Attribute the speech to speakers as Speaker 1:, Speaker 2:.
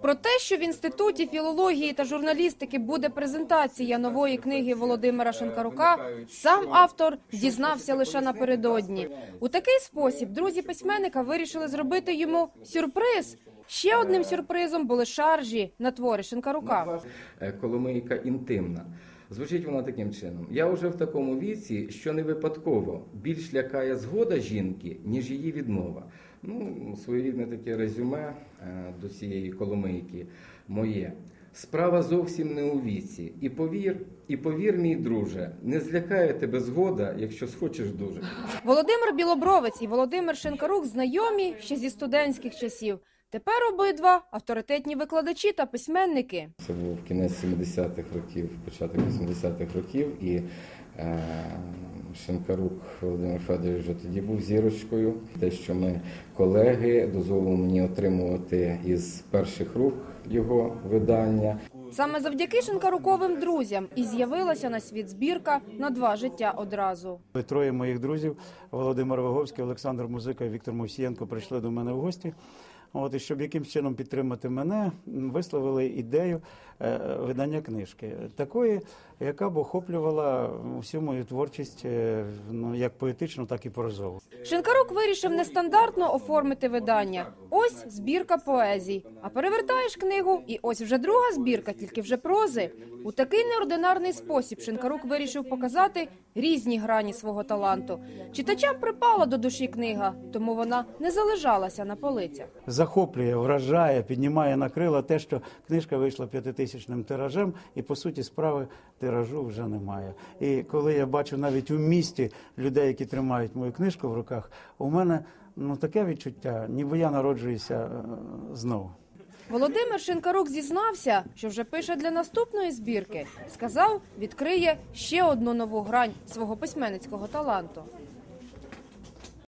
Speaker 1: Про те, що в інституті філології та журналістики буде презентація нової книги Володимира Шинкарука, сам автор дізнався лише напередодні. У такий спосіб друзі письменника вирішили зробити йому сюрприз. Ще одним сюрпризом були шаржі на твори Шинкарука.
Speaker 2: Е, Коломийка інтимна. Звучить вона таким чином: я вже в такому віці, що не випадково більш лякає згода жінки, ніж її відмова. Ну, своєрідне таке резюме е, до цієї коломийки моє. Справа зовсім не у віці. І повір, і повір, мій друже, не злякає тебе згода, якщо схочеш дуже.
Speaker 1: Володимир Білобровець і Володимир Шинкарук знайомі ще зі студентських часів. Тепер обидва авторитетні викладачі та письменники.
Speaker 2: Це був кінець 70-х років, початок 80-х років, і е, Шинкарук Володимир Федорович вже тоді був зірочкою. Те, що ми колеги, дозволило мені отримувати із перших рук його видання.
Speaker 1: Саме завдяки Шинкаруковим друзям і з'явилася на світ збірка на два життя одразу.
Speaker 3: Троє моїх друзів Володимир Ваговський, Олександр Музика і Віктор Мовсієнко прийшли до мене в гості. От і щоб якимсь чином підтримати мене, висловили ідею е, видання книжки, такої, яка б охоплювала всю мою творчість, е, ну як поетичну, так і прозову.
Speaker 1: Шинкарук вирішив нестандартно оформити видання. Ось збірка поезій. А перевертаєш книгу, і ось вже друга збірка, тільки вже прози. У такий неординарний спосіб Шинкарук вирішив показати різні грані свого таланту. Читачам припала до душі книга, тому вона не залежалася на полицях.
Speaker 3: Захоплює, вражає, піднімає на крила те, що книжка вийшла п'ятитисячним тиражем, і по суті справи тиражу вже немає. І коли я бачу навіть у місті людей, які тримають мою книжку в руках, у мене ну таке відчуття, ніби я народжуюся е, знову.
Speaker 1: Володимир Шинкарук зізнався, що вже пише для наступної збірки. Сказав, відкриє ще одну нову грань свого письменницького таланту.